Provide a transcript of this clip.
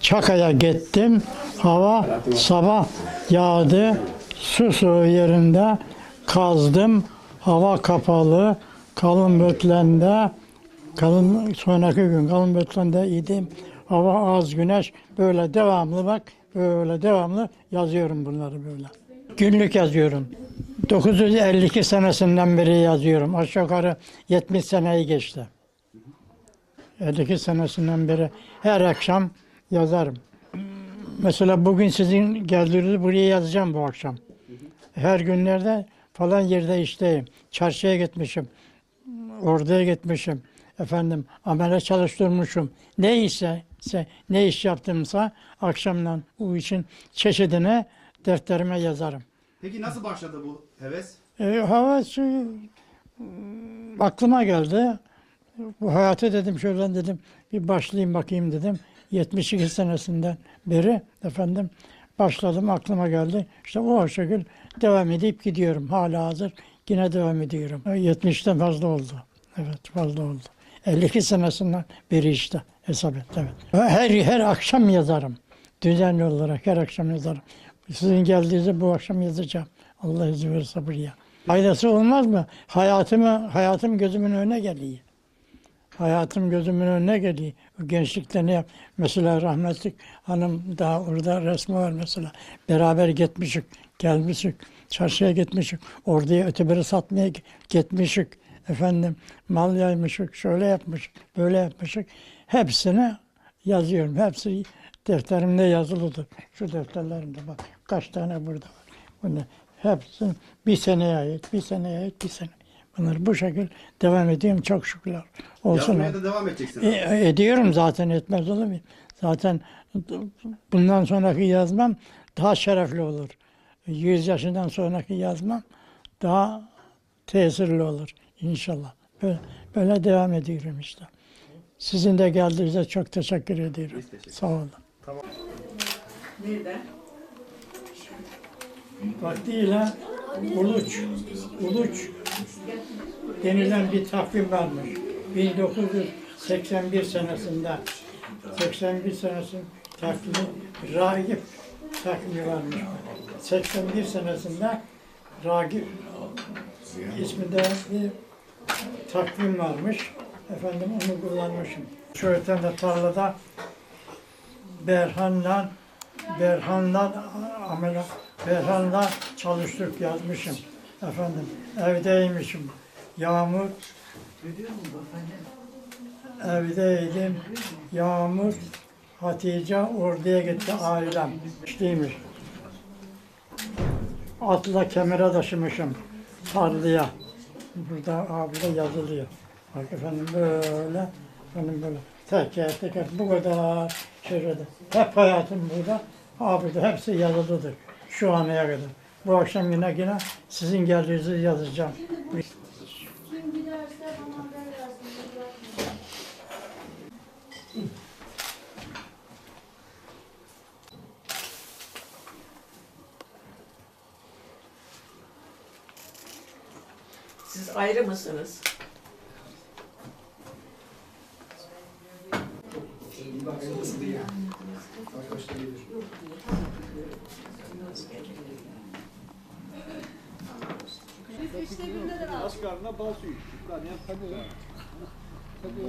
Çakaya gittim. Hava sabah yağdı. Su suyu yerinde kazdım. Hava kapalı. Kalın bötlende kalın sonraki gün kalın bötlende idim. Hava az güneş böyle devamlı bak böyle devamlı yazıyorum bunları böyle. Günlük yazıyorum. 952 senesinden beri yazıyorum. Aşağı yukarı 70 seneyi geçti. 52 senesinden beri her akşam yazarım. Mesela bugün sizin geldiğinizi buraya yazacağım bu akşam. Her günlerde falan yerde işteyim. Çarşıya gitmişim. Orduya gitmişim. Efendim amele çalıştırmışım. Ne ise, ise ne iş yaptımsa akşamdan o için çeşidine defterime yazarım. Peki nasıl başladı bu heves? E, hava mm, aklıma geldi. Bu hayatı dedim şöyle dedim bir başlayayım bakayım dedim. 72 senesinden beri efendim başladım aklıma geldi. İşte o şekil devam edip gidiyorum. Hala hazır yine devam ediyorum. 70'ten fazla oldu. Evet fazla oldu. 52 senesinden beri işte hesap et. Evet. Her, her akşam yazarım. Düzenli olarak her akşam yazarım. Sizin geldiğinizde bu akşam yazacağım. Allah izin verirse buraya. Faydası olmaz mı? Hayatımı, hayatım gözümün önüne geliyor. Hayatım gözümün önüne geliyor. Gençlikte ne yap? Mesela rahmetlik hanım daha orada resmi var mesela. Beraber gitmişik, gelmişik, çarşıya gitmişik. Orduya öteberi satmaya gi- gitmişik. Efendim mal yaymışık, şöyle yapmışık, böyle yapmışık. Hepsini yazıyorum. Hepsi defterimde yazılıdır. Şu defterlerimde bak kaç tane burada var. Bunu hepsi bir seneye ait, bir seneye ait, bir sene. Bunlar bu şekil devam ediyorum çok şükürler. Olsun. Yazmaya da devam edeceksin. E, ediyorum zaten etmez olur muyum? Zaten bundan sonraki yazmam daha şerefli olur. 100 yaşından sonraki yazmam daha tesirli olur inşallah. Böyle, böyle devam ediyorum işte. Sizin de geldiğinizde çok teşekkür ediyorum. Teşekkür Sağ olun. Nereden? Vaktiyle Uluç, Uluç denilen bir takvim varmış. 1981 senesinde 81 senesinin takvimi Ragip takvimi varmış. 81 senesinde Ragip isminde bir takvim varmış. Efendim onu kullanmışım. Şu öten de tarlada Berhan'la Berhan'la amela Berhan'la çalıştık yazmışım. Efendim evdeymişim. Yağmur evdeydim. Yağmur Hatice orduya gitti ailem. İşteymiş. Atla kemere taşımışım tarlaya. Burada abi de yazılıyor. Bak efendim böyle, efendim böyle teker teker bu kadar şurada. Hep hayatım burada. Abi de hepsi yazılıdır. Şu anaya kadar. Bu akşam yine yine sizin geldiğinizi yazacağım. Bana haber versin. Siz ayrı mısınız? Asgarına bal suyu. Tabii. Tabii.